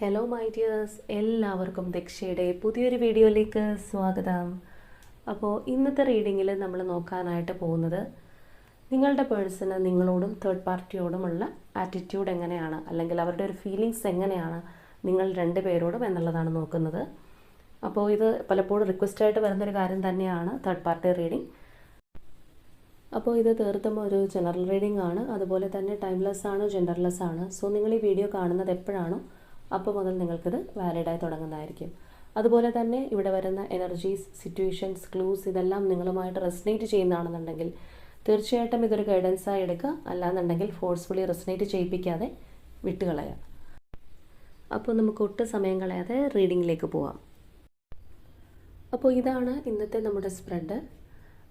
Hello my dears എല്ലാവർക്കും ദക്ഷയുടെ പുതിയൊരു വീഡിയോയിലേക്ക് സ്വാഗതം. അപ്പോൾ ഇന്നത്തെ റീഡിങ്ങിൽ നമ്മൾ നോക്കാനായിട്ട് പോകുന്നത് നിങ്ങളുടെ പേഴ്സണ് നിങ്ങളോടും തേർഡ് പാർട്ടിയോടുമുള്ള ആറ്റിറ്റ്യൂഡ് എങ്ങനെയാണ്? അല്ലെങ്കിൽ അവരുടെ ഒരു ഫീലിങ്സ് എങ്ങനെയാണ് നിങ്ങൾ രണ്ട് പേരോടും എന്നുള്ളതാണ് നോക്കുന്നത്. അപ്പോൾ ഇത് പലപ്പോഴും റിക്വസ്റ്റായിട്ട് വരുന്നൊരു കാര്യം തന്നെയാണ് തേർഡ് പാർട്ടി റീഡിംഗ് അപ്പോൾ ഇത് തീർത്തും ഒരു ജനറൽ റീഡിംഗ് ആണ്. അതുപോലെ തന്നെ ടൈംലെസ് ആണ് ജെൻഡർലെസ് ആണ്. സോ നിങ്ങൾ ഈ വീഡിയോ കാണുന്നത് എപ്പോഴാണോ അപ്പോൾ മുതൽ നിങ്ങൾക്കിത് വാലിഡായി തുടങ്ങുന്നതായിരിക്കും. അതുപോലെ തന്നെ ഇവിടെ വരുന്ന എനർജീസ് സിറ്റുവേഷൻസ് ക്ലൂസ് ഇതെല്ലാം നിങ്ങളുമായിട്ട് റെസിനേറ്റ് ചെയ്യുന്നതാണെന്നുണ്ടെങ്കിൽ തീർച്ചയായിട്ടും ഇതൊരു ഗൈഡൻസായി എടുക്കുക. അല്ലാന്നുണ്ടെങ്കിൽ ഫോഴ്സ്ഫുള്ളി റെസിനേറ്റ് ചെയ്യിപ്പിക്കാതെ വിട്ടുകളയുക. അപ്പോൾ നമുക്ക് ഒട്ടും സമയം കളയാതെ റീഡിങ്ങിലേക്ക് പോവാം. അപ്പോൾ ഇതാണ് ഇന്നത്തെ നമ്മുടെ സ്പ്രെഡ്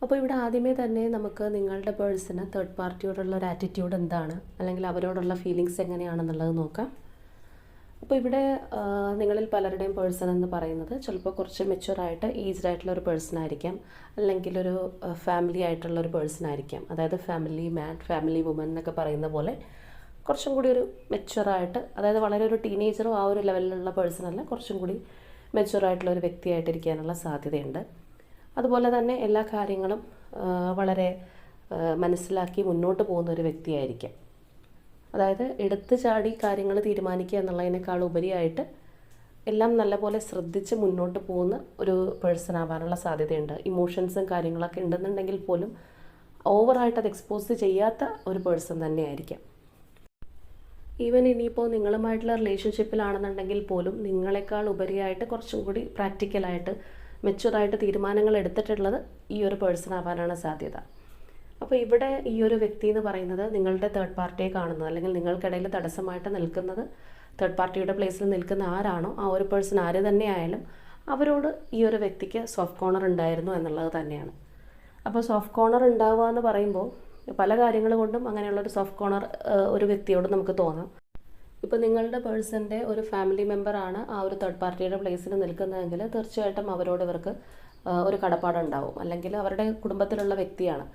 അപ്പോൾ ഇവിടെ ആദ്യമേ തന്നെ നമുക്ക് നിങ്ങളുടെ പേഴ്സണ് തേർഡ് പാർട്ടിയോടുള്ള ഒരു ആറ്റിറ്റ്യൂഡ് എന്താണ്? അല്ലെങ്കിൽ അവരോടുള്ള ഫീലിങ്സ് എങ്ങനെയാണെന്നുള്ളത് നോക്കാം. അപ്പോൾ ഇവിടെ നിങ്ങളിൽ പലരുടെയും പേഴ്സൺ എന്ന് പറയുന്നത് ചിലപ്പോൾ കുറച്ച് മെച്ചുവറായിട്ട് ഏജ്ഡ് ആയിട്ടുള്ള ഒരു പേഴ്സൺ ആയിരിക്കാം. അല്ലെങ്കിൽ ഒരു ഫാമിലി ആയിട്ടുള്ള ഒരു പേഴ്സൺ ആയിരിക്കാം. അതായത് ഫാമിലി മാൻ ഫാമിലി വുമൻ എന്നൊക്കെ പറയുന്ന പോലെ കുറച്ചും കൂടി ഒരു മെച്ചുവറായിട്ട് അതായത് വളരെ ഒരു ടീനേജറോ ആ ഒരു ലെവലിലുള്ള പേഴ്സൺ അല്ല കുറച്ചും കൂടി മെച്ചുവറായിട്ടുള്ള ഒരു വ്യക്തിയായിട്ടിരിക്കാനുള്ള സാധ്യതയുണ്ട്. അതുപോലെ തന്നെ എല്ലാ കാര്യങ്ങളും വളരെ മനസ്സിലാക്കി മുന്നോട്ട് പോകുന്ന ഒരു വ്യക്തിയായിരിക്കാം. അതായത് എടുത്തു ചാടി കാര്യങ്ങൾ തീരുമാനിക്കുക എന്നുള്ളതിനേക്കാൾ ഉപരിയായിട്ട് എല്ലാം നല്ലപോലെ ശ്രദ്ധിച്ച് മുന്നോട്ട് പോകുന്ന ഒരു പേഴ്സൺ ആവാനുള്ള സാധ്യതയുണ്ട്. ഇമോഷൻസും കാര്യങ്ങളൊക്കെ ഉണ്ടെന്നുണ്ടെങ്കിൽ പോലും ഓവറായിട്ട് അത് എക്സ്പോസ് ചെയ്യാത്ത ഒരു പേഴ്സൺ തന്നെയായിരിക്കാം. ഈവൻ ഇനിയിപ്പോൾ നിങ്ങളുമായിട്ടുള്ള റിലേഷൻഷിപ്പിലാണെന്നുണ്ടെങ്കിൽ പോലും നിങ്ങളെക്കാൾ ഉപരിയായിട്ട് കുറച്ചും കൂടി പ്രാക്ടിക്കലായിട്ട് മെച്ചുവറായിട്ട് തീരുമാനങ്ങൾ എടുത്തിട്ടുള്ളത് ഈ ഒരു പേഴ്സൺ ആവാനാണ് സാധ്യത. അപ്പോൾ ഇവിടെ ഈ ഒരു വ്യക്തി എന്ന് പറയുന്നത് നിങ്ങളുടെ തേർഡ് പാർട്ടിയെ കാണുന്നത് അല്ലെങ്കിൽ നിങ്ങൾക്കിടയിൽ തടസ്സമായിട്ട് നിൽക്കുന്നത് തേർഡ് പാർട്ടിയുടെ പ്ലേസിൽ നിൽക്കുന്ന ആരാണോ ആ ഒരു പേഴ്സൺ ആര് തന്നെയായാലും അവരോട് ഈ ഒരു വ്യക്തിക്ക് സോഫ്റ്റ് കോർണർ ഉണ്ടായിരുന്നു എന്നുള്ളത് തന്നെയാണ്. അപ്പോൾ സോഫ്റ്റ് കോർണർ ഉണ്ടാവുക എന്ന് പറയുമ്പോൾ പല കാര്യങ്ങൾ കൊണ്ടും അങ്ങനെയുള്ളൊരു സോഫ്റ്റ് കോർണർ ഒരു വ്യക്തിയോട് നമുക്ക് തോന്നാം. ഇപ്പോൾ നിങ്ങളുടെ പേഴ്സന്റെ ഒരു ഫാമിലി മെമ്പറാണ് ആ ഒരു തേർഡ് പാർട്ടിയുടെ പ്ലേസിൽ നിൽക്കുന്നതെങ്കിൽ തീർച്ചയായിട്ടും അവരോട് ഇവർക്ക് ഒരു കടപ്പാടുണ്ടാവും. അല്ലെങ്കിൽ അവരുടെ കുടുംബത്തിലുള്ള വ്യക്തിയാണ്.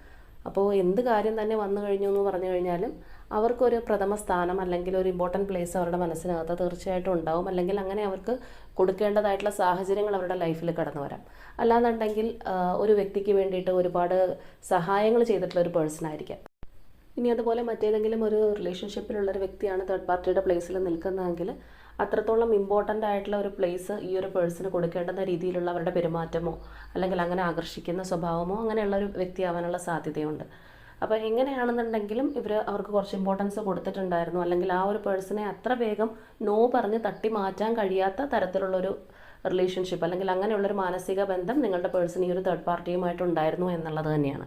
അപ്പോൾ എന്ത് കാര്യം തന്നെ വന്നു കഴിഞ്ഞു എന്ന് പറഞ്ഞു കഴിഞ്ഞാലും അവർക്കൊരു പ്രഥമ സ്ഥാനം അല്ലെങ്കിൽ ഒരു ഇമ്പോർട്ടന്റ് പ്ലേസ് അവരുടെ മനസ്സിനകത്ത് തീർച്ചയായിട്ടും ഉണ്ടാവും. അല്ലെങ്കിൽ അങ്ങനെ അവർക്ക് കൊടുക്കേണ്ടതായിട്ടുള്ള സാഹചര്യങ്ങൾ അവരുടെ ലൈഫിൽ കടന്നു വരാം. അല്ലാന്നുണ്ടെങ്കിൽ ഒരു വ്യക്തിക്ക് വേണ്ടിയിട്ട് ഒരുപാട് സഹായങ്ങൾ ചെയ്തിട്ടുള്ള ഒരു പേഴ്സൺ ആയിരിക്കാം. ഇനി അതുപോലെ മറ്റേതെങ്കിലും ഒരു റിലേഷൻഷിപ്പിലുള്ള ഒരു വ്യക്തിയാണ് തേർഡ് പാർട്ടിയുടെ പ്ലേസിൽ നിൽക്കുന്നതെങ്കിൽ അത്രത്തോളം ഇമ്പോർട്ടന്റ് ആയിട്ടുള്ള ഒരു പ്ലേസ് ഈ ഒരു പേഴ്സണ് കൊടുക്കേണ്ടുന്ന രീതിയിലുള്ള അവരുടെ പെരുമാറ്റമോ അല്ലെങ്കിൽ അങ്ങനെ ആകർഷിക്കുന്ന സ്വഭാവമോ അങ്ങനെയുള്ള ഒരു വ്യക്തിയാവാനുള്ള സാധ്യതയുണ്ട്. അപ്പോൾ എങ്ങനെയാണെന്നുണ്ടെങ്കിലും ഇവർ അവർക്ക് കുറച്ച് ഇമ്പോർട്ടൻസ് കൊടുത്തിട്ടുണ്ടായിരുന്നു. അല്ലെങ്കിൽ ആ ഒരു പേഴ്സണെ അത്ര വേഗം നോ പറഞ്ഞ് തട്ടി മാറ്റാൻ കഴിയാത്ത തരത്തിലുള്ളൊരു റിലേഷൻഷിപ്പ് അല്ലെങ്കിൽ അങ്ങനെയുള്ളൊരു മാനസിക ബന്ധം നിങ്ങളുടെ പേഴ്സൺ ഈ ഒരു തേർഡ് പാർട്ടിയുമായിട്ട് ഉണ്ടായിരുന്നു എന്നുള്ളത് തന്നെയാണ്.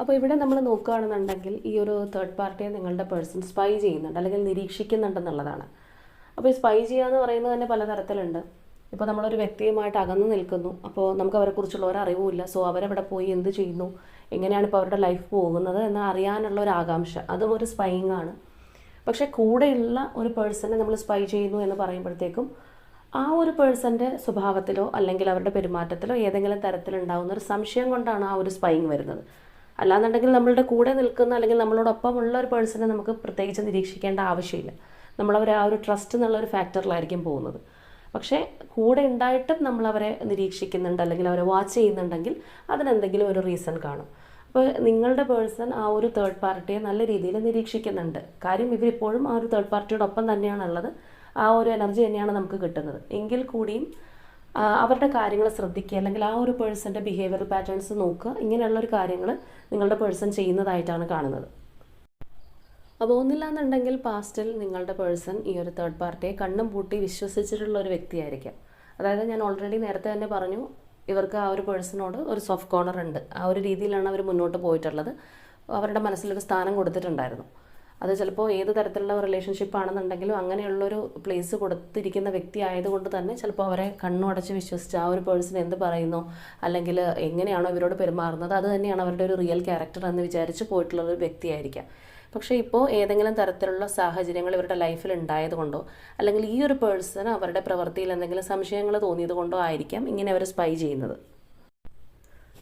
അപ്പോൾ ഇവിടെ നമ്മൾ നോക്കുകയാണെന്നുണ്ടെങ്കിൽ ഈ ഒരു തേർഡ് പാർട്ടിയെ നിങ്ങളുടെ പേഴ്സൺ സ്പൈ ചെയ്യുന്നുണ്ട് അല്ലെങ്കിൽ നിരീക്ഷിക്കുന്നുണ്ടെന്നുള്ളതാണ് അപ്പോൾ ഈ സ്പൈ ചെയ്യുക എന്ന് പറയുന്നത് തന്നെ പലതരത്തിലുണ്ട്. ഇപ്പോൾ നമ്മളൊരു വ്യക്തിയുമായിട്ട് അകന്നു നിൽക്കുന്നു. അപ്പോൾ നമുക്ക് അവരെക്കുറിച്ചുള്ള ഒരു അറിവുമില്ല സോ അവരെവിടെ പോയി എന്ത് ചെയ്യുന്നു എങ്ങനെയാണ് ഇപ്പോൾ അവരുടെ ലൈഫ് പോകുന്നത് എന്ന് അറിയാനുള്ള ഒരു ആകാംക്ഷ. അതും ഒരു സ്പൈയിങ് ആണ്. പക്ഷേ കൂടെയുള്ള ഒരു പേഴ്സണെ നമ്മൾ സ്പൈ ചെയ്യുന്നു എന്ന് പറയുമ്പോഴത്തേക്കും ആ ഒരു പേഴ്സന്റെ സ്വഭാവത്തിലോ അല്ലെങ്കിൽ അവരുടെ പെരുമാറ്റത്തിലോ ഏതെങ്കിലും തരത്തിലുണ്ടാകുന്ന ഒരു സംശയം കൊണ്ടാണ് ആ ഒരു സ്പൈയിങ് വരുന്നത്. അല്ലാന്നുണ്ടെങ്കിൽ നമ്മളുടെ കൂടെ നിൽക്കുന്ന അല്ലെങ്കിൽ നമ്മളോടൊപ്പം ഉള്ള ഒരു പേഴ്സണെ നമുക്ക് പ്രത്യേകിച്ച് നിരീക്ഷിക്കേണ്ട ആവശ്യമില്ല. നമ്മളവർ ആ ഒരു ട്രസ്റ്റ് എന്നുള്ള ഒരു ഫാക്ടറിലായിരിക്കും പോകുന്നത്. പക്ഷേ കൂടെ ഉണ്ടായിട്ടും നമ്മളവരെ നിരീക്ഷിക്കുന്നുണ്ട് അല്ലെങ്കിൽ അവരെ വാച്ച് ചെയ്യുന്നുണ്ടെങ്കിൽ അതിനെന്തെങ്കിലും ഒരു റീസൺ കാണും. അപ്പോൾ നിങ്ങളുടെ പേഴ്സൺ ആ ഒരു തേർഡ് പാർട്ടിയെ നല്ല രീതിയിൽ നിരീക്ഷിക്കുന്നുണ്ട്. കാര്യം ഇവരിപ്പോഴും ആ ഒരു തേർഡ് പാർട്ടിയോടൊപ്പം തന്നെയാണുള്ളത്. ആ ഒരു എനർജി തന്നെയാണ് നമുക്ക് കിട്ടുന്നത്. എങ്കിൽ കൂടിയും അവരുടെ കാര്യങ്ങൾ ശ്രദ്ധിക്കുക അല്ലെങ്കിൽ ആ ഒരു പേഴ്സന്റെ ബിഹേവിയർ പാറ്റേൺസ് നോക്കുക. ഇങ്ങനെയുള്ളൊരു കാര്യങ്ങൾ നിങ്ങളുടെ പേഴ്സൺ ചെയ്യുന്നതായിട്ടാണ് കാണുന്നത്. അപ്പോൾ ഒന്നില്ലാന്നുണ്ടെങ്കിൽ പാസ്റ്റിൽ നിങ്ങളുടെ പേഴ്സൺ ഈ ഒരു തേർഡ് പാർട്ടിയെ കണ്ണും പൂട്ടി വിശ്വസിച്ചിട്ടുള്ള ഒരു വ്യക്തിയായിരിക്കാം. അതായത് ഞാൻ ഓൾറെഡി നേരത്തെ തന്നെ പറഞ്ഞു ഇവർക്ക് ആ ഒരു പേഴ്സണോട് ഒരു സോഫ്റ്റ് കോർണർ ഉണ്ട്. ആ ഒരു രീതിയിലാണ് അവർ മുന്നോട്ട് പോയിട്ടുള്ളത്. അവരുടെ മനസ്സിലൊരു സ്ഥാനം കൊടുത്തിട്ടുണ്ടായിരുന്നു. അത് ചിലപ്പോൾ ഏത് തരത്തിലുള്ള റിലേഷൻഷിപ്പ് ആണെന്നുണ്ടെങ്കിലും അങ്ങനെയുള്ളൊരു പ്ലേസ് കൊടുത്തിരിക്കുന്ന വ്യക്തി ആയതുകൊണ്ട് തന്നെ ചിലപ്പോൾ അവരെ കണ്ണുടച്ച് വിശ്വസിച്ച് ആ ഒരു പേഴ്സൺ എന്ത് പറയുന്നു അല്ലെങ്കിൽ എങ്ങനെയാണോ ഇവരോട് പെരുമാറുന്നത് അത് തന്നെയാണ് അവരുടെ ഒരു റിയൽ ക്യാരക്ടർ എന്ന് വിചാരിച്ച് പോയിട്ടുള്ള ഒരു വ്യക്തിയായിരിക്കാം. പക്ഷേ ഇപ്പോൾ ഏതെങ്കിലും തരത്തിലുള്ള സാഹചര്യങ്ങൾ ഇവരുടെ ലൈഫിൽ ഉണ്ടായതുകൊണ്ടോ അല്ലെങ്കിൽ ഈ ഒരു പേഴ്സൺ അവരുടെ പ്രവൃത്തിയിൽ എന്തെങ്കിലും സംശയങ്ങൾ തോന്നിയത് കൊണ്ടോ ആയിരിക്കാം ഇങ്ങനെ അവർ സ്പൈ ചെയ്യുന്നത്.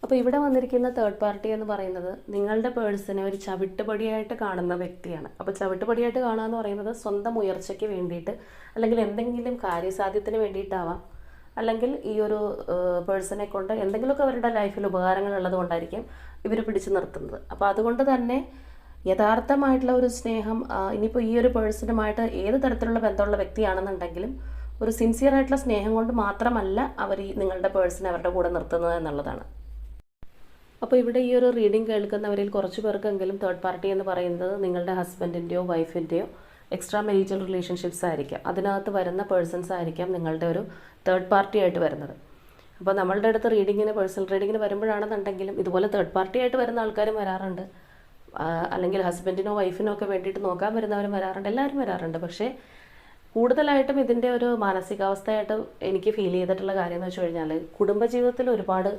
അപ്പോൾ ഇവിടെ വന്നിരിക്കുന്ന തേർഡ് പാർട്ടി എന്ന് പറയുന്നത് നിങ്ങളുടെ പേഴ്സണെ ഒരു ചവിട്ടുപടിയായിട്ട് കാണുന്ന വ്യക്തിയാണ്. അപ്പോൾ ചവിട്ടുപടിയായിട്ട് കാണുക എന്ന് പറയുന്നത് സ്വന്തം ഉയർച്ചയ്ക്ക് വേണ്ടിയിട്ട് അല്ലെങ്കിൽ എന്തെങ്കിലും കാര്യസാധ്യത്തിന് വേണ്ടിയിട്ടാവാം. അല്ലെങ്കിൽ ഈ ഒരു പേഴ്സണെ കൊണ്ട് എന്തെങ്കിലുമൊക്കെ അവരുടെ ലൈഫിൽ ഉപകാരങ്ങൾ ഉള്ളത് കൊണ്ടായിരിക്കും ഇവർ പിടിച്ചു നിർത്തുന്നത്. അപ്പോൾ അതുകൊണ്ട് തന്നെ യഥാർത്ഥമായിട്ടുള്ള ഒരു സ്നേഹം ഇനിയിപ്പോൾ ഈ ഒരു പേഴ്സണുമായിട്ട് ഏത് തരത്തിലുള്ള ബന്ധമുള്ള വ്യക്തിയാണെന്നുണ്ടെങ്കിലും ഒരു സിൻസിയർ ആയിട്ടുള്ള സ്നേഹം കൊണ്ട് മാത്രമല്ല അവർ ഈ നിങ്ങളുടെ പേഴ്സണെ അവരുടെ കൂടെ നിർത്തുന്നത് എന്നുള്ളതാണ്. അപ്പോൾ ഇവിടെ ഈ ഒരു റീഡിംഗ് കേൾക്കുന്നവരിൽ കുറച്ച് പേർക്കെങ്കിലും തേർഡ് പാർട്ടി എന്ന് പറയുന്നത് നിങ്ങളുടെ ഹസ്ബൻഡിന്റെയോ വൈഫിന്റെയോ എക്സ്ട്രാ മെരീറ്റൽ റിലേഷൻഷിപ്സ് ആയിരിക്കാം. അതിനകത്ത് വരുന്ന പേഴ്സൺസ് ആയിരിക്കാം നിങ്ങളുടെ ഒരു തേർഡ് പാർട്ടി ആയിട്ട് വരുന്നത്. അപ്പോൾ നമ്മളുടെ അടുത്ത് റീഡിങ്ങിന് പേഴ്സണൽ റീഡിങ്ങിന് വരുമ്പോഴാണെന്നുണ്ടെങ്കിലും ഇതുപോലെ തേർഡ് പാർട്ടി ആയിട്ട് വരുന്ന ആൾക്കാരും വരാറുണ്ട്. അല്ലെങ്കിൽ ഹസ്ബൻഡിനോ വൈഫിനോ ഒക്കെ വേണ്ടിയിട്ട് നോക്കാൻ വരുന്നവരും വരാറുണ്ട്. എല്ലാവരും വരാറുണ്ട്. പക്ഷേ കൂടുതലായിട്ടും ഇതിന്റെ ഒരു മാനസികാവസ്ഥയായിട്ട് എനിക്ക് ഫീൽ ചെയ്തിട്ടുള്ള കാര്യം എന്ന് വെച്ച് കഴിഞ്ഞാൽ കുടുംബജീവിതത്തിൽ ഒരുപാട്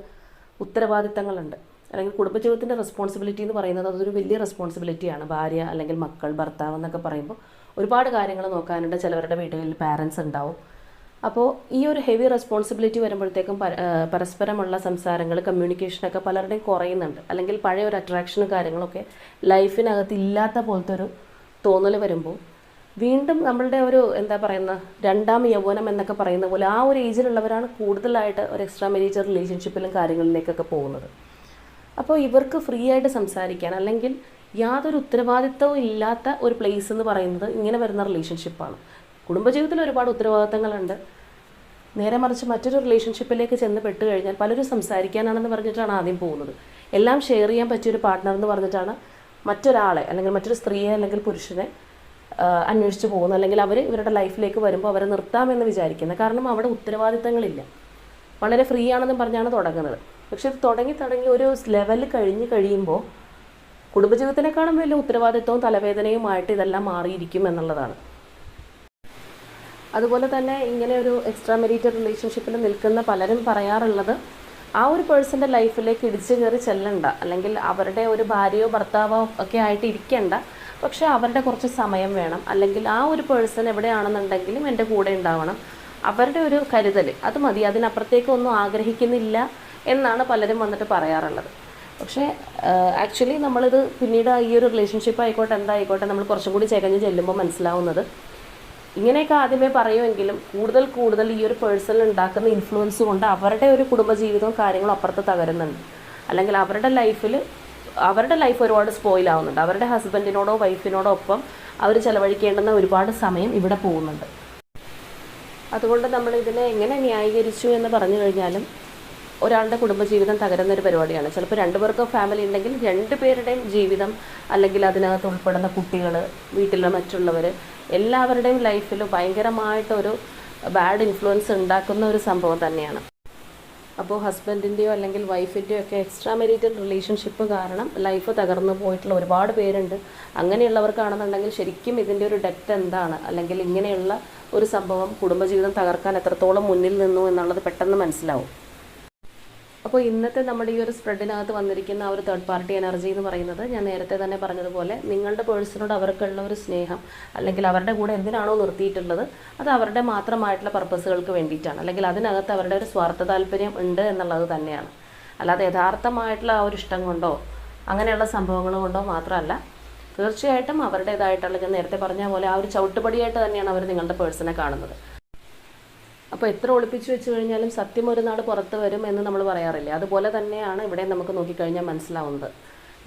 ഉത്തരവാദിത്തങ്ങളുണ്ട്. അല്ലെങ്കിൽ കുടുംബജീവിതത്തിന്റെ റെസ്പോൺസിബിലിറ്റി എന്ന് പറയുന്നത് അതൊരു വലിയ റെസ്പോൺസിബിലിറ്റിയാണ് ഭാര്യ അല്ലെങ്കിൽ മക്കൾ ഭർത്താവ് എന്നൊക്കെ പറയുമ്പോൾ ഒരുപാട് കാര്യങ്ങൾ നോക്കാനുണ്ട്. ചിലവരുടെ വീടുകളിൽ പാരൻസ് ഉണ്ടാവും. അപ്പോൾ ഈ ഒരു ഹെവി റെസ്പോൺസിബിലിറ്റി വരുമ്പോഴത്തേക്കും പരസ്പരമുള്ള സംസാരങ്ങൾ കമ്മ്യൂണിക്കേഷനൊക്കെ പലരുടെയും കുറയുന്നുണ്ട്. അല്ലെങ്കിൽ പഴയ ഒരു അട്രാക്ഷനും കാര്യങ്ങളൊക്കെ ലൈഫിനകത്ത് ഇല്ലാത്ത പോലത്തെ ഒരു തോന്നൽ വരുമ്പോൾ വീണ്ടും നമ്മളുടെ ഒരു എന്താ പറയുന്ന രണ്ടാം യൗവനം എന്നൊക്കെ പറയുന്ന പോലെ ആ ഒരു ഏജിലുള്ളവരാണ് കൂടുതലായിട്ട് ഒരു എക്സ്ട്രാ മെരീജർ റിലേഷൻഷിപ്പിലും കാര്യങ്ങളിലേക്കൊക്കെ പോകുന്നത്. അപ്പോൾ ഇവർക്ക് ഫ്രീ ആയിട്ട് സംസാരിക്കാൻ അല്ലെങ്കിൽ യാതൊരു ഉത്തരവാദിത്തവും ഇല്ലാത്ത ഒരു പ്ലേസ് എന്ന് പറയുന്നത് ഇങ്ങനെ വരുന്ന റിലേഷൻഷിപ്പാണ് കുടുംബജീവിതത്തിൽ ഒരുപാട് ഉത്തരവാദിത്തങ്ങളുണ്ട്. നേരെ മറിച്ച് മറ്റൊരു റിലേഷൻഷിപ്പിലേക്ക് ചെന്ന് പെട്ട് കഴിഞ്ഞാൽ പലരും സംസാരിക്കാനാണെന്ന് പറഞ്ഞിട്ടാണ് ആദ്യം പോകുന്നത്. എല്ലാം ഷെയർ ചെയ്യാൻ പറ്റിയൊരു പാർട്ട്ണർ എന്ന് പറഞ്ഞിട്ടാണ് മറ്റൊരാളെ അല്ലെങ്കിൽ മറ്റൊരു സ്ത്രീയെ അല്ലെങ്കിൽ പുരുഷനെ അന്വേഷിച്ച് പോകുന്നത്. അല്ലെങ്കിൽ അവർ ഇവരുടെ ലൈഫിലേക്ക് വരുമ്പോൾ അവരെ നിർത്താമെന്ന് വിചാരിക്കുന്നത് കാരണം അവിടെ ഉത്തരവാദിത്തങ്ങളില്ല. വളരെ ഫ്രീ ആണെന്നും പറഞ്ഞാണ് തുടങ്ങുന്നത്. പക്ഷെ ഇത് തുടങ്ങി തുടങ്ങി ഒരു ലെവൽ കഴിഞ്ഞ് കഴിയുമ്പോൾ കുടുംബജീവിതത്തിനേക്കാളും വലിയ ഉത്തരവാദിത്വവും തലവേദനയുമായിട്ട് ഇതെല്ലാം മാറിയിരിക്കും എന്നുള്ളതാണ്. അതുപോലെ തന്നെ ഇങ്ങനെ ഒരു എക്സ്ട്രാ മെരീറ്റർ റിലേഷൻഷിപ്പിൽ നിൽക്കുന്ന പലരും പറയാറുള്ളത് ആ ഒരു പേഴ്സന്റെ ലൈഫിലേക്ക് ഇടിച്ചു കയറി ചെല്ലണ്ട അല്ലെങ്കിൽ അവരുടെ ഒരു ഭാര്യയോ ഭർത്താവോ ഒക്കെ ആയിട്ട് ഇരിക്കേണ്ട പക്ഷേ അവരുടെ കുറച്ച് സമയം വേണം. അല്ലെങ്കിൽ ആ ഒരു പേഴ്സൺ എവിടെയാണെന്നുണ്ടെങ്കിലും എന്റെ കൂടെ ഉണ്ടാവണം. അവരുടെ ഒരു കരുതൽ അത് മതി. അതിനപ്പുറത്തേക്കൊന്നും ആഗ്രഹിക്കുന്നില്ല. എന്നാണ് പലരും വന്നിട്ട് പറയാറുള്ളത്. പക്ഷേ ആക്ച്വലി നമ്മളിത് പിന്നീട് ഈ ഒരു റിലേഷൻഷിപ്പ് ആയിക്കോട്ടെ എന്തായിക്കോട്ടെ നമ്മൾ കുറച്ചും കൂടി ചകഞ്ഞ് ചെല്ലുമ്പോൾ മനസ്സിലാവുന്നത് ഇങ്ങനെയൊക്കെ ആദ്യമേ പറയുമെങ്കിലും കൂടുതൽ കൂടുതൽ ഈ ഒരു പേഴ്സണിൽ ഉണ്ടാക്കുന്ന ഇൻഫ്ലുവൻസ് കൊണ്ട് അവരുടെ ഒരു കുടുംബജീവിതവും കാര്യങ്ങളും അപ്പുറത്ത് തകരുന്നുണ്ട്. അല്ലെങ്കിൽ അവരുടെ ലൈഫിൽ അവരുടെ ലൈഫ് ഒരുപാട് സ്പോയിലാവുന്നുണ്ട് അവരുടെ ഹസ്ബൻഡിനോടോ വൈഫിനോടോ ഒപ്പം അവർ ചെലവഴിക്കേണ്ടുന്ന ഒരുപാട് സമയം ഇവിടെ പോകുന്നുണ്ട്. അതുകൊണ്ട് നമ്മൾ ഇതിനെ എങ്ങനെ ന്യായീകരിച്ചു എന്ന് പറഞ്ഞു കഴിഞ്ഞാലും ഒരാളുടെ കുടുംബജീവിതം തകരുന്ന ഒരു പരിപാടിയാണ് ചിലപ്പോൾ രണ്ടുപേർക്കും ഫാമിലി ഉണ്ടെങ്കിൽ രണ്ടു പേരുടെയും ജീവിതം അല്ലെങ്കിൽ അതിനകത്ത് ഉൾപ്പെടുന്ന കുട്ടികൾ വീട്ടിലെ മറ്റുള്ളവർ എല്ലാവരുടെയും ലൈഫിൽ ഭയങ്കരമായിട്ടൊരു ബാഡ് ഇൻഫ്ലുവൻസ് ഉണ്ടാക്കുന്ന ഒരു സംഭവം തന്നെയാണ്. അപ്പോൾ ഹസ്ബൻഡിന്റെയോ അല്ലെങ്കിൽ വൈഫിന്റെയോ ഒക്കെ എക്സ്ട്രാ മെരിറ്റൽ റിലേഷൻഷിപ്പ് കാരണം ലൈഫ് തകർന്നു പോയിട്ടുള്ള ഒരുപാട് പേരുണ്ട്. അങ്ങനെയുള്ളവർക്കാണെന്നുണ്ടെങ്കിൽ ശരിക്കും ഇതിന്റെ ഒരു ഡെറ്റ് എന്താണ്? അല്ലെങ്കിൽ ഇങ്ങനെയുള്ള ഒരു സംഭവം കുടുംബജീവിതം തകർക്കാൻ എത്രത്തോളം മുന്നിൽ നിന്നു എന്നുള്ളത് പെട്ടെന്ന് മനസ്സിലാവും. അപ്പോൾ ഇന്നത്തെ നമ്മുടെ ഈ ഒരു സ്പ്രെഡിനകത്ത് വന്നിരിക്കുന്ന ആ ഒരു തേർഡ് പാർട്ടി എനർജി എന്ന് പറയുന്നത് ഞാൻ നേരത്തെ തന്നെ പറഞ്ഞതുപോലെ നിങ്ങളുടെ പേഴ്സണോട് അവർക്കുള്ള ഒരു സ്നേഹം അല്ലെങ്കിൽ അവരുടെ കൂടെ എന്തിനാണോ നിർത്തിയിട്ടുള്ളത് അത് അവരുടെ മാത്രമായിട്ടുള്ള പർപ്പസുകൾക്ക് വേണ്ടിയിട്ടാണ്. അല്ലെങ്കിൽ അതിനകത്ത് അവരുടെ ഒരു സ്വാർത്ഥ താല്പര്യം ഉണ്ട് എന്നുള്ളത് തന്നെയാണ്. അല്ലാതെ യഥാർത്ഥമായിട്ടുള്ള ആ ഒരു ഇഷ്ടം കൊണ്ടോ അങ്ങനെയുള്ള സംഭവങ്ങൾ കൊണ്ടോ മാത്രമല്ല തീർച്ചയായിട്ടും അവരുടേതായിട്ടുള്ള നേരത്തെ പറഞ്ഞ പോലെ ആ ഒരു ചവിട്ടുപടിയായിട്ട് തന്നെയാണ് അവർ നിങ്ങളുടെ പേഴ്സണെ കാണുന്നത്. അപ്പോൾ എത്ര ഒളിപ്പിച്ചു വെച്ച് കഴിഞ്ഞാലും സത്യം ഒരു നാട് പുറത്ത് വരും എന്ന് നമ്മൾ പറയാറില്ലേ? അതുപോലെ തന്നെയാണ് ഇവിടെ നമുക്ക് നോക്കിക്കഴിഞ്ഞാൽ മനസ്സിലാവുന്നത്.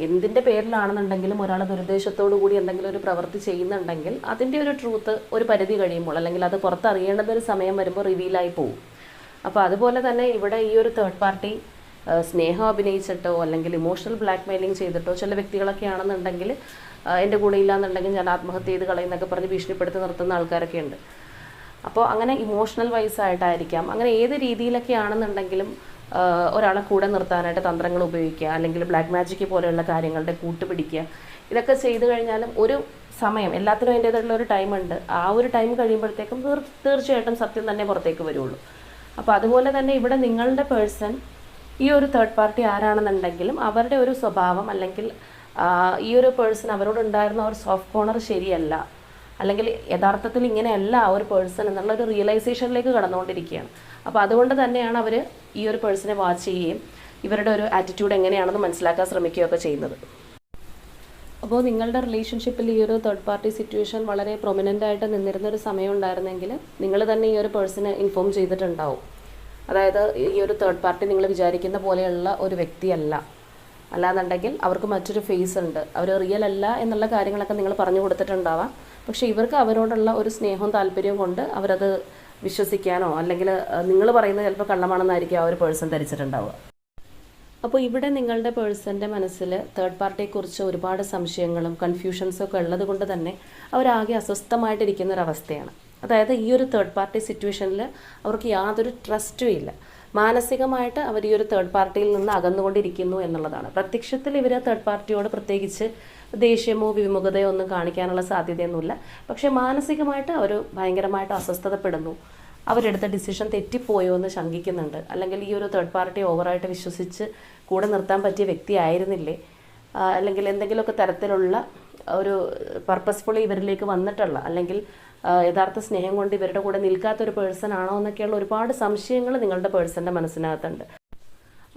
എന്തിന്റെ പേരിലാണെന്നുണ്ടെങ്കിലും ഒരാൾ ദുരുദ്ദേശത്തോടു കൂടി എന്തെങ്കിലും ഒരു പ്രവൃത്തി ചെയ്യുന്നുണ്ടെങ്കിൽ അതിന്റെ ഒരു ട്രൂത്ത് ഒരു പരിധി കഴിയുമ്പോൾ അല്ലെങ്കിൽ അത് പുറത്തറിയേണ്ടത് ഒരു സമയം വരുമ്പോൾ റിവീലായി പോകും അപ്പോൾ അതുപോലെ തന്നെ ഇവിടെ ഈ ഒരു തേർഡ് പാർട്ടി സ്നേഹം അഭിനയിച്ചിട്ടോ അല്ലെങ്കിൽ ഇമോഷണൽ ബ്ലാക്ക് മെയിലിംഗ് ചെയ്തിട്ടോ ചില വ്യക്തികളൊക്കെ ആണെന്നുണ്ടെങ്കിൽ എന്റെ കൂടെ ഇല്ലാന്നുണ്ടെങ്കിൽ ഞാൻ ആത്മഹത്യ ചെയ്ത് കളയുന്നൊക്കെ പറഞ്ഞ് ഭീഷണിപ്പെടുത്തി നിർത്തുന്ന ആൾക്കാരൊക്കെ ഉണ്ട്. അപ്പോൾ അങ്ങനെ ഇമോഷണൽ വൈസ് ആയിട്ടായിരിക്കാം. അങ്ങനെ ഏത് രീതിയിലൊക്കെ ആണെന്നുണ്ടെങ്കിലും ഒരാളെ കൂടെ നിർത്താനായിട്ട് തന്ത്രങ്ങൾ ഉപയോഗിക്കുക അല്ലെങ്കിൽ ബ്ലാക്ക് മാജിക് പോലെയുള്ള കാര്യങ്ങളുടെ കൂട്ടുപിടിക്കുക ഇതൊക്കെ ചെയ്തു കഴിഞ്ഞാലും ഒരു സമയം എല്ലാത്തിനും അതിന്റേതായിട്ടുള്ള ഒരു ടൈം ഉണ്ട്. ആ ഒരു ടൈം കഴിയുമ്പോഴത്തേക്കും തീർ- തീർച്ചയായിട്ടും സത്യം തന്നെ പുറത്തേക്ക് വരുള്ളൂ. അപ്പോൾ അതുപോലെ തന്നെ ഇവിടെ നിങ്ങളുടെ പേഴ്സൺ ഈ ഒരു തേർഡ് പാർട്ടി ആരാണെന്നുണ്ടെങ്കിലും അവരുടെ ഒരു സ്വഭാവം അല്ലെങ്കിൽ ഈ ഒരു പേഴ്സൺ അവരോടുണ്ടായിരുന്ന ഒരു സോഫ്റ്റ് കോർണർ ശരിയല്ല. അല്ലെങ്കിൽ യഥാർത്ഥത്തിൽ ഇങ്ങനെയല്ല ആ ഒരു പേഴ്സൺ എന്നുള്ള ഒരു റിയലൈസേഷനിലേക്ക് കടന്നുകൊണ്ടിരിക്കുകയാണ്. അപ്പോൾ അതുകൊണ്ട് തന്നെയാണ് അവർ ഈ ഒരു പേഴ്സണെ വാച്ച് ചെയ്യുകയും ഇവരുടെ ഒരു ആറ്റിറ്റ്യൂഡ് എങ്ങനെയാണെന്ന് മനസ്സിലാക്കാൻ ശ്രമിക്കുകയൊക്കെ ചെയ്യുന്നത്. അപ്പോൾ നിങ്ങളുടെ റിലേഷൻഷിപ്പിൽ ഈ ഒരു തേർഡ് പാർട്ടി സിറ്റുവേഷൻ വളരെ പ്രൊമിനന്റ് ആയിട്ട് നിന്നിരുന്ന ഒരു സമയം ഉണ്ടായിരുന്നെങ്കിൽ നിങ്ങൾ തന്നെ ഈ ഒരു പേഴ്സണെ ഇൻഫോം ചെയ്തിട്ടുണ്ടാവും. അതായത് ഈ ഒരു തേർഡ് പാർട്ടി നിങ്ങൾ വിചാരിക്കുന്ന പോലെയുള്ള ഒരു വ്യക്തിയല്ല. അല്ലാന്നുണ്ടെങ്കിൽ അവർക്ക് മറ്റൊരു ഫേസ് ഉണ്ട്. അവർ റിയൽ അല്ല എന്നുള്ള കാര്യങ്ങളൊക്കെ നിങ്ങൾ പറഞ്ഞു കൊടുത്തിട്ടുണ്ടാവാം. പക്ഷേ ഇവർക്ക് അവരോടുള്ള ഒരു സ്നേഹവും താല്പര്യവും കൊണ്ട് അവരത് വിശ്വസിക്കാനോ അല്ലെങ്കിൽ നിങ്ങൾ പറയുന്നത് ചിലപ്പോൾ കള്ളമാണെന്നായിരിക്കും ആ ഒരു പേഴ്സൺ ധരിച്ചിട്ടുണ്ടാവുക. അപ്പോൾ ഇവിടെ നിങ്ങളുടെ പേഴ്സന്റെ മനസ്സിൽ തേർഡ് പാർട്ടിയെക്കുറിച്ച് ഒരുപാട് സംശയങ്ങളും കൺഫ്യൂഷൻസും ഒക്കെ ഉള്ളത് കൊണ്ട് തന്നെ അവരാകെ അസ്വസ്ഥമായിട്ടിരിക്കുന്ന ഒരു അവസ്ഥയാണ്. അതായത് ഈ ഒരു തേർഡ് പാർട്ടി സിറ്റുവേഷനിൽ അവർക്ക് യാതൊരു ട്രസ്റ്റും ഇല്ല. മാനസികമായിട്ട് അവർ ഈ ഒരു തേർഡ് പാർട്ടിയിൽ നിന്ന് അകന്നുകൊണ്ടിരിക്കുന്നു എന്നുള്ളതാണ്. പ്രത്യക്ഷത്തിൽ ഇവർ തേർഡ് പാർട്ടിയോട് പ്രത്യേകിച്ച് ദേഷ്യമോ വിമുഖതയോ ഒന്നും കാണിക്കാനുള്ള സാധ്യതയൊന്നുമില്ല. പക്ഷേ മാനസികമായിട്ട് അവർ ഭയങ്കരമായിട്ട് അസ്വസ്ഥതപ്പെടുന്നു. അവരെടുത്ത ഡിസിഷൻ തെറ്റിപ്പോയോ എന്ന് ശങ്കിക്കുന്നുണ്ട്. അല്ലെങ്കിൽ ഈ ഒരു തേർഡ് പാർട്ടി ഓവറായിട്ട് വിശ്വസിച്ച് കൂടെ നിർത്താൻ പറ്റിയ വ്യക്തി ആയിരുന്നില്ലേ? അല്ലെങ്കിൽ എന്തെങ്കിലുമൊക്കെ തരത്തിലുള്ള ഒരു പർപ്പസ്ഫുള്ളി ഇവരിലേക്ക് വന്നിട്ടുള്ള അല്ലെങ്കിൽ യഥാർത്ഥ സ്നേഹം കൊണ്ട് ഇവരുടെ കൂടെ നിൽക്കാത്ത ഒരു പേഴ്സൺ ആണോ എന്നൊക്കെയുള്ള ഒരുപാട് സംശയങ്ങൾ നിങ്ങളുടെ പേഴ്സന്റെ മനസ്സിനകത്തുണ്ട്.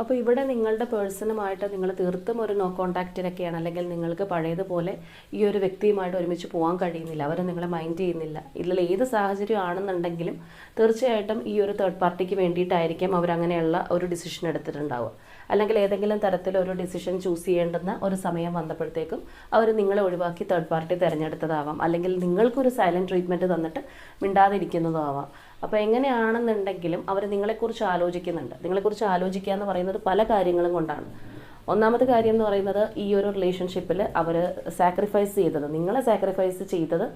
അപ്പോൾ ഇവിടെ നിങ്ങളുടെ പേഴ്സണുമായിട്ട് നിങ്ങൾ തീർത്തും ഒരു നോ കോൺടാക്റ്റിലൊക്കെയാണ് അല്ലെങ്കിൽ നിങ്ങൾക്ക് പഴയതുപോലെ ഈ ഒരു വ്യക്തിയുമായിട്ട് ഒരുമിച്ച് പോകാൻ കഴിയുന്നില്ല. അവർ നിങ്ങളെ മൈൻഡ് ചെയ്യുന്നില്ല. ഇതിൽ ഏത് സാഹചര്യം ആണെന്നുണ്ടെങ്കിലും തീർച്ചയായിട്ടും ഈ ഒരു തേർഡ് പാർട്ടിക്ക് വേണ്ടിയിട്ടായിരിക്കും അവർ അങ്ങനെയുള്ള ഒരു ഡിസിഷൻ എടുത്തിട്ടുണ്ടാവുക. അല്ലെങ്കിൽ ഏതെങ്കിലും തരത്തിൽ ഒരു ഡിസിഷൻ ചൂസ് ചെയ്യേണ്ടുന്ന ഒരു സമയം വന്നപ്പോഴത്തേക്കും അവർ നിങ്ങളെ ഒഴിവാക്കി തേർഡ് പാർട്ടി തിരഞ്ഞെടുത്തതാവാം. അല്ലെങ്കിൽ നിങ്ങൾക്കൊരു സൈലന്റ് ട്രീറ്റ്മെന്റ് തന്നിട്ട് മിണ്ടാതിരിക്കുന്നതാവാം. അപ്പോൾ എങ്ങനെയാണെന്നുണ്ടെങ്കിലും അവർ നിങ്ങളെക്കുറിച്ച് ആലോചിക്കുന്നുണ്ട്. നിങ്ങളെക്കുറിച്ച് ആലോചിക്കുക എന്ന് പറയുന്നത് പല കാര്യങ്ങളും കൊണ്ടാണ്. ഒന്നാമത്തെ കാര്യം എന്ന് പറയുന്നത് ഈ ഒരു റിലേഷൻഷിപ്പിൽ അവർ സാക്രിഫൈസ് ചെയ്തത് നിങ്ങളെ സാക്രിഫൈസ് ചെയ്തത്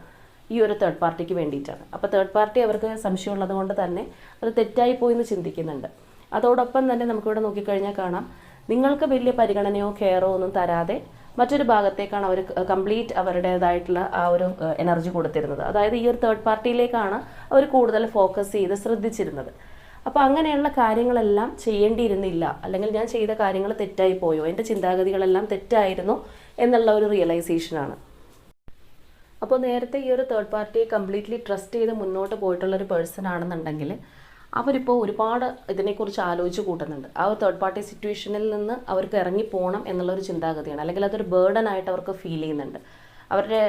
ഈ ഒരു തേർഡ് പാർട്ടിക്ക് വേണ്ടിയിട്ടാണ്. അപ്പോൾ തേർഡ് പാർട്ടി അവർക്ക് സംശയമുള്ളത് കൊണ്ട് തന്നെ അത് തെറ്റായി പോയി എന്ന് ചിന്തിക്കുന്നുണ്ട്. അതോടൊപ്പം തന്നെ നമുക്കിവിടെ നോക്കിക്കഴിഞ്ഞാൽ കാണാം. നിങ്ങൾക്ക് വലിയ പരിഗണനയോ കെയറോ ഒന്നും തരാതെ മറ്റൊരു ഭാഗത്തേക്കാണ് അവർ കംപ്ലീറ്റ് അവരുടേതായിട്ടുള്ള ആ ഒരു എനർജി കൊടുത്തിരുന്നത്. അതായത് ഈ ഒരു തേർഡ് പാർട്ടിയിലേക്കാണ് അവർ കൂടുതൽ ഫോക്കസ് ചെയ്ത് ശ്രദ്ധിച്ചിരുന്നത്. അപ്പോൾ അങ്ങനെയുള്ള കാര്യങ്ങളെല്ലാം ചെയ്യേണ്ടിയിരുന്നില്ല. അല്ലെങ്കിൽ ഞാൻ ചെയ്ത കാര്യങ്ങൾ തെറ്റായി പോയോ? എന്റെ ചിന്താഗതികളെല്ലാം തെറ്റായിരുന്നു എന്നുള്ള ഒരു റിയലൈസേഷനാണ് അപ്പോൾ നേരത്തെ ഈ ഒരു തേർഡ് പാർട്ടിയെ കംപ്ലീറ്റ്ലി ട്രസ്റ്റ് ചെയ്ത് മുന്നോട്ട് പോയിട്ടുള്ള ഒരു പേഴ്സൺ ആണെന്നുണ്ടെങ്കിൽ അവരിപ്പോൾ ഒരുപാട് ഇതിനെക്കുറിച്ച് ആലോചിച്ച് കൂട്ടുന്നുണ്ട്. ആ ഒരു തേർഡ് പാർട്ടി സിറ്റുവേഷനിൽ നിന്ന് അവർക്ക് ഇറങ്ങി ഇറങ്ങിപ്പോകണം എന്നുള്ളൊരു ചിന്താഗതിയാണ്. അല്ലെങ്കിൽ അതൊരു ബേർഡൻ ആയിട്ട് അവർക്ക് ഫീൽ ചെയ്യുന്നുണ്ട്. അവരുടെ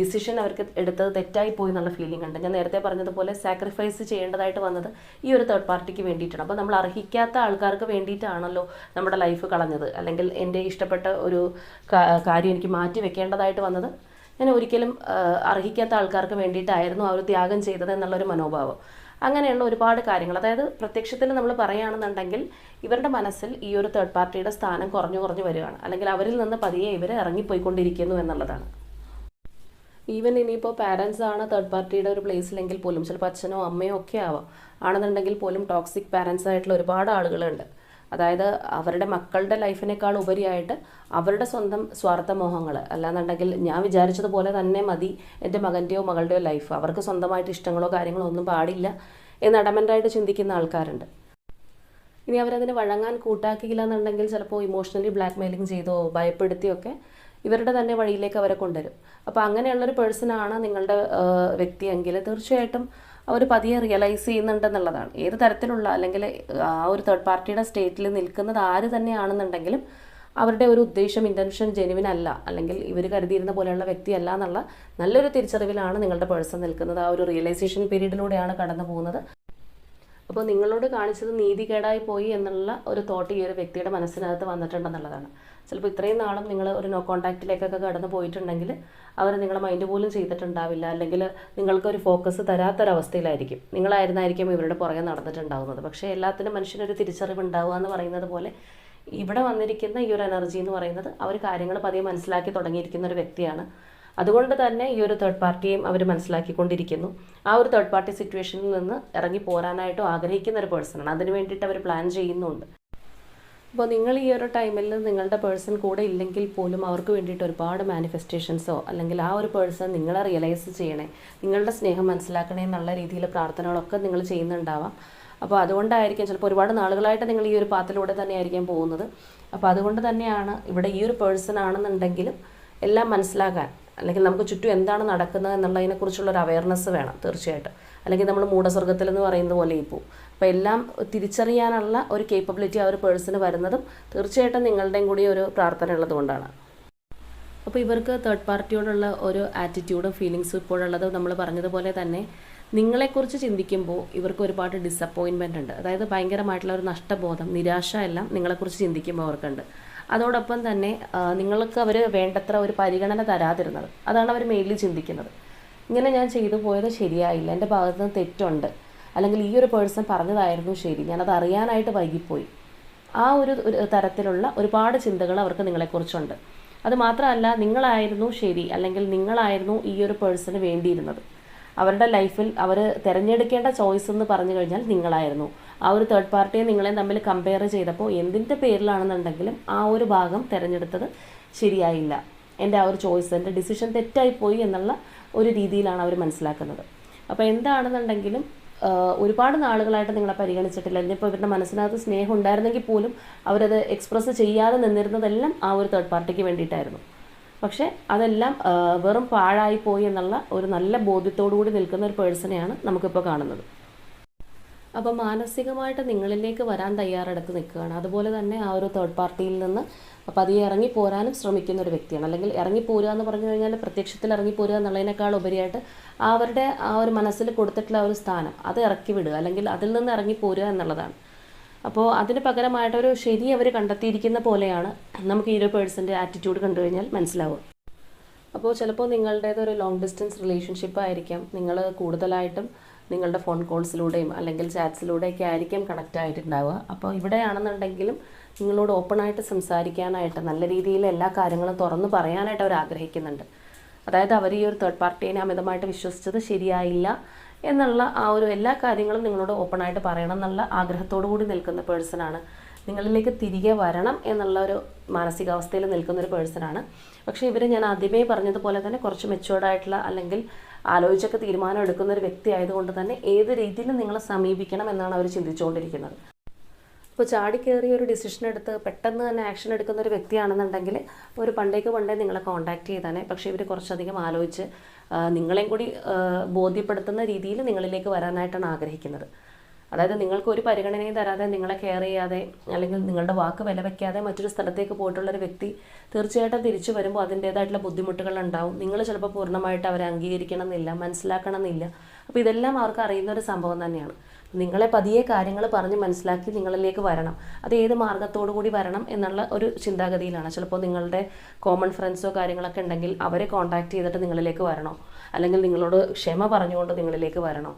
ഡിസിഷൻ അവർക്ക് എടുത്തത് തെറ്റായി പോയി എന്നുള്ള ഫീലിംഗ് ഉണ്ട്. ഞാൻ നേരത്തെ പറഞ്ഞതുപോലെ സാക്രിഫൈസ് ചെയ്യേണ്ടതായിട്ട് വന്നത് ഈ ഒരു തേർഡ് പാർട്ടിക്ക് വേണ്ടിയിട്ടാണ്. അപ്പോൾ നമ്മൾ അർഹിക്കാത്ത ആൾക്കാർക്ക് വേണ്ടിയിട്ടാണല്ലോ നമ്മുടെ ലൈഫ് കളഞ്ഞത്. അല്ലെങ്കിൽ എന്റെ ഇഷ്ടപ്പെട്ട ഒരു കാര്യം എനിക്ക് മാറ്റി വെക്കേണ്ടതായിട്ട് വന്നത്. ഞാൻ ഒരിക്കലും അർഹിക്കാത്ത ആൾക്കാർക്ക് വേണ്ടിയിട്ടായിരുന്നു അവർ ത്യാഗം ചെയ്തത് എന്നുള്ളൊരു മനോഭാവം. അങ്ങനെയുള്ള ഒരുപാട് കാര്യങ്ങൾ. അതായത് പ്രത്യക്ഷത്തിൽ നമ്മൾ പറയുകയാണെന്നുണ്ടെങ്കിൽ ഇവരുടെ മനസ്സിൽ ഈ ഒരു തേർഡ് പാർട്ടിയുടെ സ്ഥാനം കുറഞ്ഞു കുറഞ്ഞു വരികയാണ്. അല്ലെങ്കിൽ അവരിൽ നിന്ന് പതിയെ ഇവർ ഇറങ്ങിപ്പോയിക്കൊണ്ടിരിക്കുന്നു എന്നുള്ളതാണ്. ഈവൻ ഇനിയിപ്പോൾ പാരൻസ് ആണ് തേർഡ് പാർട്ടിയുടെ ഒരു പ്ലേസിലെങ്കിൽ പോലും ചിലപ്പോൾ അച്ഛനോ അമ്മയോ ഒക്കെ ആവാം. ആണെന്നുണ്ടെങ്കിൽ പോലും ടോക്സിക് പാരൻസ് ആയിട്ടുള്ള ഒരുപാട് ആളുകളുണ്ട്. അതായത് അവരുടെ മക്കളുടെ ലൈഫിനേക്കാൾ ഉപരിയായിട്ട് അവരുടെ സ്വന്തം സ്വാർത്ഥമോഹങ്ങൾ അല്ലാന്നുണ്ടെങ്കിൽ ഞാൻ വിചാരിച്ചതുപോലെ തന്നെ മതി എന്റെ മകന്റെയോ മകളുടെയോ ലൈഫ്. അവർക്ക് സ്വന്തമായിട്ട് ഇഷ്ടങ്ങളോ കാര്യങ്ങളോ ഒന്നും പാടില്ല എന്ന് അടമന്റായിട്ട് ചിന്തിക്കുന്ന ആൾക്കാരുണ്ട്. ഇനി അവരതിന് വഴങ്ങാൻ കൂട്ടാക്കിയില്ല എന്നുണ്ടെങ്കിൽ ചിലപ്പോൾ ഇമോഷണലി ബ്ലാക്ക് മെയിലിംഗ് ചെയ്തോ ഭയപ്പെടുത്തിയൊക്കെ ഇവരുടെ തന്നെ വഴിയിലേക്ക് അവരെ കൊണ്ടുവരും. അപ്പോൾ അങ്ങനെയുള്ളൊരു പേഴ്സണാണ് നിങ്ങളുടെ വ്യക്തിയെങ്കിൽ തീർച്ചയായിട്ടും അവർ പതിയെ റിയലൈസ് ചെയ്യുന്നുണ്ടെന്നുള്ളതാണ്. ഏത് തരത്തിലുള്ള അല്ലെങ്കിൽ ആ ഒരു തേർഡ് പാർട്ടിയുടെ സ്റ്റേറ്റിൽ നിൽക്കുന്നത് ആര് തന്നെയാണെന്നുണ്ടെങ്കിലും അവരുടെ ഒരു ഉദ്ദേശം ഇന്റൻഷൻ ജെനുവിൻ അല്ല. അല്ലെങ്കിൽ ഇവർ കരുതിയിരുന്ന പോലെയുള്ള വ്യക്തിയല്ല എന്നുള്ള നല്ലൊരു തിരിച്ചറിവിലാണ് നിങ്ങളുടെ പേഴ്സൺ നിൽക്കുന്നത്. ആ ഒരു റിയലൈസേഷൻ പീരീഡിലൂടെയാണ് കടന്നു പോകുന്നത്. അപ്പോൾ നിങ്ങളോട് കാണിച്ചത് നീതികേടായി പോയി എന്നുള്ള ഒരു തോട്ട് ഈ ഒരു വ്യക്തിയുടെ മനസ്സിനകത്ത് വന്നിട്ടുണ്ടെന്നുള്ളതാണ്. ചിലപ്പോൾ ഇത്രയും നാളും നിങ്ങൾ ഒരു നോ കോൺടാക്റ്റിലേക്കൊക്കെ കടന്നു പോയിട്ടുണ്ടെങ്കിൽ അവർ നിങ്ങളെ മൈൻഡ് പോലും ചെയ്തിട്ടുണ്ടാവില്ല. അല്ലെങ്കിൽ നിങ്ങൾക്കൊരു ഫോക്കസ് തരാത്തൊരവസ്ഥയിലായിരിക്കും. നിങ്ങളായിരുന്നായിരിക്കും ഇവരുടെ പുറകെ നടന്നിട്ടുണ്ടാവുന്നത്. പക്ഷേ എല്ലാത്തിനും മനുഷ്യനൊരു തിരിച്ചറിവ് ഉണ്ടാവുക എന്ന് പറയുന്നത് പോലെ ഇവിടെ വന്നിരിക്കുന്ന ഈ ഒരു എനർജി എന്ന് പറയുന്നത് അവർ കാര്യങ്ങൾ പതിയെ മനസ്സിലാക്കി തുടങ്ങിയിരിക്കുന്ന ഒരു വ്യക്തിയാണ്. അതുകൊണ്ട് തന്നെ ഈ ഒരു തേർഡ് പാർട്ടിയും അവർ മനസ്സിലാക്കിക്കൊണ്ടിരിക്കുന്നു. ആ ഒരു തേർഡ് പാർട്ടി സിറ്റുവേഷനിൽ നിന്ന് ഇറങ്ങി പോരാനായിട്ടും ആഗ്രഹിക്കുന്ന ഒരു പേഴ്സണാണ് അതിന് വേണ്ടിയിട്ട് അവർ പ്ലാൻ ചെയ്യുന്നുണ്ട്. അപ്പോൾ നിങ്ങൾ ഈ ഒരു ടൈമിൽ നിങ്ങളുടെ പേഴ്സൺ കൂടെ ഇല്ലെങ്കിൽ പോലും അവർക്ക് വേണ്ടിയിട്ട് ഒരുപാട് മാനിഫെസ്റ്റേഷൻസോ അല്ലെങ്കിൽ ആ ഒരു പേഴ്സൺ നിങ്ങളെ റിയലൈസ് ചെയ്യണേ നിങ്ങളുടെ സ്നേഹം മനസ്സിലാക്കണേ എന്നുള്ള രീതിയിൽ പ്രാർത്ഥനകളൊക്കെ നിങ്ങൾ ചെയ്യുന്നുണ്ടാവാം. അപ്പോൾ അതുകൊണ്ടായിരിക്കും ചിലപ്പോൾ ഒരുപാട് നാളുകളായിട്ട് നിങ്ങൾ ഈ ഒരു പാത്തിലൂടെ തന്നെയായിരിക്കും പോകുന്നത്. അപ്പോൾ അതുകൊണ്ട് തന്നെയാണ് ഇവിടെ ഈ ഒരു പേഴ്സൺ ആണെന്നുണ്ടെങ്കിലും എല്ലാം മനസ്സിലാക്കാൻ അല്ലെങ്കിൽ നമുക്ക് ചുറ്റും എന്താണ് നടക്കുന്നത് എന്നുള്ളതിനെക്കുറിച്ചുള്ള ഒരു അവയർനെസ് വേണം തീർച്ചയായിട്ടും. അല്ലെങ്കിൽ നമ്മൾ മൂടസ്വർഗത്തിൽ എന്ന് പറയുന്നത് പോലെ ഇപ്പോൾ അപ്പോൾ എല്ലാം തിരിച്ചറിയാനുള്ള ഒരു കേപ്പബിലിറ്റി ആ ഒരു പേഴ്സണ് വരുന്നതും തീർച്ചയായിട്ടും നിങ്ങളുടെയും കൂടി ഒരു പ്രാർത്ഥന ഉള്ളതുകൊണ്ടാണ് അപ്പോൾ ഇവർക്ക് തേർഡ് പാർട്ടിയോടുള്ള ഒരു ആറ്റിറ്റ്യൂഡും ഫീലിങ്സും ഇപ്പോഴുള്ളത് നമ്മൾ പറഞ്ഞതുപോലെ തന്നെ നിങ്ങളെക്കുറിച്ച് ചിന്തിക്കുമ്പോൾ ഇവർക്ക് ഒരുപാട് ഡിസപ്പോയിൻമെന്റ് ഉണ്ട്. അതായത് ഭയങ്കരമായിട്ടുള്ള ഒരു നഷ്ടബോധം നിരാശ എല്ലാം നിങ്ങളെക്കുറിച്ച് ചിന്തിക്കുമ്പോൾ അവർക്കുണ്ട്. അതോടൊപ്പം തന്നെ നിങ്ങൾക്ക് അവർ വേണ്ടത്ര ഒരു പരിഗണന തരാതിരുന്നത്. അതാണ് അവർ മെയിൻലി ചിന്തിക്കുന്നത്. ഇങ്ങനെ ഞാൻ ചെയ്തു പോയത് ശരിയായില്ല. എന്റെ ഭാഗത്ത് നിന്ന് തെറ്റുണ്ട്. അല്ലെങ്കിൽ ഈ ഒരു പേഴ്സൺ പറഞ്ഞതായിരുന്നു ശരി. ഞാനത് അറിയാനായിട്ട് വൈകിപ്പോയി. ആ ഒരു തരത്തിലുള്ള ഒരുപാട് ചിന്തകൾ അവർക്ക് നിങ്ങളെക്കുറിച്ചുണ്ട്. അത് മാത്രമല്ല നിങ്ങളായിരുന്നു ശരി. അല്ലെങ്കിൽ നിങ്ങളായിരുന്നു ഈ ഒരു പേഴ്സണ് വേണ്ടിയിരുന്നത്. അവരുടെ ലൈഫിൽ അവർ തിരഞ്ഞെടുക്കേണ്ട ചോയ്സ് എന്ന് പറഞ്ഞു കഴിഞ്ഞാൽ നിങ്ങളായിരുന്നു. ആ ഒരു തേർഡ് പാർട്ടിയെ നിങ്ങളെ തമ്മിൽ കമ്പയർ ചെയ്തപ്പോൾ എന്തിന്റെ പേരിലാണെന്നുണ്ടെങ്കിലും ആ ഒരു ഭാഗം തിരഞ്ഞെടുത്തത് ശരിയായില്ല. എന്റെ ആ ഒരു ചോയ്സ് എന്റെ ഡിസിഷൻ തെറ്റായിപ്പോയി എന്നുള്ള ഒരു രീതിയിലാണ് അവർ മനസ്സിലാക്കുന്നത്. അപ്പോൾ എന്താണെന്നുണ്ടെങ്കിലും ഒരുപാട് നാളുകളായിട്ട് നിങ്ങളെ പരിഗണിച്ചിട്ടില്ല. ഇനിയിപ്പോൾ ഇവരുടെ മനസ്സിനകത്ത് സ്നേഹം ഉണ്ടായിരുന്നെങ്കിൽ പോലും അവരത് എക്സ്പ്രസ് ചെയ്യാതെ നിന്നിരുന്നതെല്ലാം ആ ഒരു തേർഡ് പാർട്ടിക്ക് വേണ്ടിയിട്ടായിരുന്നു. പക്ഷേ അതെല്ലാം വെറും പാഴായിപ്പോയി എന്നുള്ള ഒരു നല്ല ബോധ്യത്തോടു കൂടി നിൽക്കുന്ന ഒരു പേഴ്സണെയാണ് നമുക്കിപ്പോൾ കാണുന്നത്. അപ്പോൾ മാനസികമായിട്ട് നിങ്ങളിലേക്ക് വരാൻ തയ്യാറെടുത്ത് നിൽക്കുകയാണ്. അതുപോലെ തന്നെ ആ ഒരു തേർഡ് പാർട്ടിയിൽ നിന്ന് പതിയെ ഇറങ്ങി പോരാനും ശ്രമിക്കുന്ന ഒരു വ്യക്തിയാണ്. അല്ലെങ്കിൽ ഇറങ്ങി പോരുക എന്ന് പറഞ്ഞു കഴിഞ്ഞാൽ പ്രത്യക്ഷത്തിൽ ഇറങ്ങി പോരുക എന്നുള്ളതിനേക്കാൾ ഉപരിയായിട്ട് അവരുടെ ആ ഒരു മനസ്സിൽ കൊടുത്തിട്ടുള്ള ഒരു സ്ഥാനം അത് ഇറക്കി വിടുക അല്ലെങ്കിൽ അതിൽ നിന്ന് ഇറങ്ങി പോരുക എന്നുള്ളതാണ്. അപ്പോൾ അതിന് പകരമായിട്ടൊരു ശരി അവർ കണ്ടെത്തിയിരിക്കുന്ന പോലെയാണ് നമുക്ക് ഈ ഒരു പേഴ്സന്റെ ആറ്റിറ്റ്യൂഡ് കണ്ടു കഴിഞ്ഞാൽ മനസ്സിലാവുക. അപ്പോൾ ചിലപ്പോൾ നിങ്ങളുടേത് ഒരു ലോങ് ഡിസ്റ്റൻസ് റിലേഷൻഷിപ്പ് ആയിരിക്കാം. നിങ്ങൾ കൂടുതലായിട്ടും നിങ്ങളുടെ ഫോൺ കോൾസിലൂടെയും അല്ലെങ്കിൽ ചാറ്റ്സിലൂടെയൊക്കെ ആയിരിക്കും കണക്റ്റ് ആയിട്ടുണ്ടാവുക. അപ്പോൾ ഇവിടെയാണെന്നുണ്ടെങ്കിലും നിങ്ങളോട് ഓപ്പണായിട്ട് സംസാരിക്കാനായിട്ട് നല്ല രീതിയിൽ എല്ലാ കാര്യങ്ങളും തുറന്ന് പറയാനായിട്ട് അവർ ആഗ്രഹിക്കുന്നുണ്ട്. അതായത് അവർ ഈ ഒരു തേർഡ് പാർട്ടീനെ അമിതമായിട്ട് വിശ്വസിച്ചത് ശരിയായില്ല എന്നുള്ള ആ ഒരു എല്ലാ കാര്യങ്ങളും നിങ്ങളോട് ഓപ്പണായിട്ട് പറയണം എന്നുള്ള ആഗ്രഹത്തോടു കൂടി നിൽക്കുന്ന പേഴ്സണാണ് നിങ്ങളിലേക്ക് തിരികെ വരണം എന്നുള്ള ഒരു മാനസികാവസ്ഥയിൽ നിൽക്കുന്ന ഒരു പേഴ്സണാണ് പക്ഷേ ഇവർ ഞാൻ ആദ്യമേ പറഞ്ഞതുപോലെ തന്നെ കുറച്ച് മെച്ചുവേർഡായിട്ടുള്ള അല്ലെങ്കിൽ ആലോചിച്ചൊക്കെ തീരുമാനം എടുക്കുന്ന ഒരു വ്യക്തി ആയതുകൊണ്ട് തന്നെ ഏത് രീതിയിലും നിങ്ങളെ സമീപിക്കണം എന്നാണ് അവർ ചിന്തിച്ചുകൊണ്ടിരിക്കുന്നത്. ഇപ്പോൾ ചാടിക്കേറി ഒരു ഡിസിഷൻ എടുത്ത് പെട്ടെന്ന് തന്നെ ആക്ഷൻ എടുക്കുന്ന ഒരു വ്യക്തിയാണെന്നുണ്ടെങ്കിൽ ഒരു പണ്ടേക്ക് പണ്ടേ നിങ്ങളെ കോൺടാക്ട് ചെയ്താനേ പക്ഷേ ഇവർ കുറച്ചധികം ആലോചിച്ച് നിങ്ങളെയും കൂടി ബോധ്യപ്പെടുത്തുന്ന രീതിയിൽ നിങ്ങളിലേക്ക് വരാനായിട്ടാണ് ആഗ്രഹിക്കുന്നത്. അതായത് നിങ്ങൾക്ക് ഒരു പരിഗണനയും തരാതെ നിങ്ങളെ കെയർ ചെയ്യാതെ അല്ലെങ്കിൽ നിങ്ങളുടെ വാക്ക് വില വയ്ക്കാതെ മറ്റൊരു സ്ഥലത്തേക്ക് പോയിട്ടുള്ള ഒരു വ്യക്തി തീർച്ചയായിട്ടും തിരിച്ചു വരുമ്പോൾ അതിന്റേതായിട്ടുള്ള ബുദ്ധിമുട്ടുകൾ ഉണ്ടാവും. നിങ്ങൾ ചിലപ്പോൾ പൂർണമായിട്ട് അവരെ അംഗീകരിക്കണം എന്നില്ല മനസ്സിലാക്കണം എന്നില്ല അപ്പോൾ ഇതെല്ലാം അവർക്ക് അറിയുന്ന ഒരു സംഭവം തന്നെയാണ്. നിങ്ങളെ പതിയെ കാര്യങ്ങൾ പറഞ്ഞ് മനസ്സിലാക്കി നിങ്ങളിലേക്ക് വരണം. അത് ഏത് മാർഗത്തോടു കൂടി വരണം എന്നുള്ള ഒരു ചിന്താഗതിയിലാണ്. ചിലപ്പോൾ നിങ്ങളുടെ കോമൺ ഫ്രണ്ട്സോ കാര്യങ്ങളൊക്കെ ഉണ്ടെങ്കിൽ അവരെ കോൺടാക്ട് ചെയ്തിട്ട് നിങ്ങളിലേക്ക് വരണോ? അല്ലെങ്കിൽ നിങ്ങളോട് ക്ഷമ പറഞ്ഞുകൊണ്ട് നിങ്ങളിലേക്ക് വരണോ?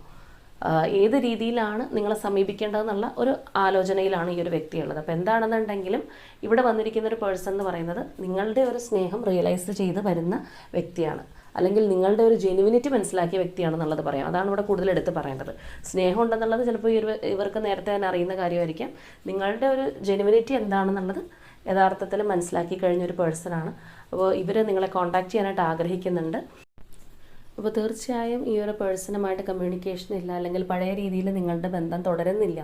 ഏത് രീതിയിലാണ് നിങ്ങളെ സമീപിക്കേണ്ടതെന്നുള്ള ഒരു ആലോചനയിലാണ് ഈ ഒരു വ്യക്തിയുള്ളത്. അപ്പോൾ എന്താണെന്നുണ്ടെങ്കിലും ഇവിടെ വന്നിരിക്കുന്ന ഒരു പേഴ്സൺ എന്ന് പറയുന്നത് നിങ്ങളുടെ ഒരു സ്നേഹം റിയലൈസ് ചെയ്ത് വരുന്ന വ്യക്തിയാണ്. അല്ലെങ്കിൽ നിങ്ങളുടെ ഒരു ജെനുവിനിറ്റി മനസ്സിലാക്കിയ വ്യക്തിയാണെന്നുള്ളത് പറയാം. അതാണ് ഇവിടെ കൂടുതൽ എടുത്ത് പറയേണ്ടത്. സ്നേഹം ഉണ്ടെന്നുള്ളത് ചിലപ്പോൾ ഇവർ ഇവർക്ക് നേരത്തെ തന്നെ അറിയുന്ന കാര്യമായിരിക്കാം. നിങ്ങളുടെ ഒരു ജെനുവിനിറ്റി എന്താണെന്നുള്ളത് യഥാർത്ഥത്തിൽ മനസ്സിലാക്കി കഴിഞ്ഞ ഒരു പേഴ്സണാണ് അപ്പോൾ ഇവർ നിങ്ങളെ കോൺടാക്ട് ചെയ്യാനായിട്ട് ആഗ്രഹിക്കുന്നുണ്ട്. അപ്പോൾ തീർച്ചയായും ഈ ഒരു പേഴ്സണുമായിട്ട് കമ്മ്യൂണിക്കേഷൻ ഇല്ല അല്ലെങ്കിൽ പഴയ രീതിയിൽ നിങ്ങളുടെ ബന്ധം തുടരുന്നില്ല.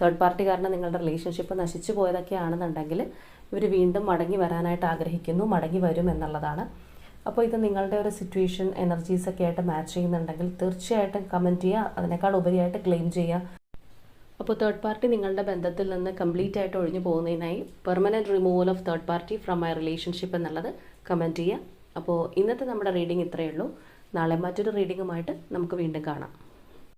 തേർഡ് പാർട്ടി കാരണം നിങ്ങളുടെ റിലേഷൻഷിപ്പ് നശിച്ചു പോയതൊക്കെ ആണെന്നുണ്ടെങ്കിൽ ഇവർ വീണ്ടും മടങ്ങി വരാനായിട്ട് ആഗ്രഹിക്കുന്നു മടങ്ങി വരും എന്നുള്ളതാണ്. അപ്പോൾ ഇത് നിങ്ങളുടെ ഒരു സിറ്റുവേഷൻ എനർജീസൊക്കെ ആയിട്ട് മാച്ച് ചെയ്യുന്നുണ്ടെങ്കിൽ തീർച്ചയായിട്ടും കമന്റ് ചെയ്യുക അതിനേക്കാൾ ഉപരിയായിട്ട് ക്ലെയിം ചെയ്യുക. അപ്പോൾ തേർഡ് പാർട്ടി നിങ്ങളുടെ ബന്ധത്തിൽ നിന്ന് കംപ്ലീറ്റ് ആയിട്ട് ഒഴിഞ്ഞു പോകുന്നതിനായി permanent removal of third party from my relationship എന്നുള്ളത് കമന്റ് ചെയ്യുക. അപ്പോൾ ഇന്നത്തെ നമ്മുടെ റീഡിംഗ് ഇത്രയേ ഉള്ളൂ. നാളെ മറ്റൊരു റീഡിങ്ങുമായിട്ട് നമുക്ക് വീണ്ടും കാണാം.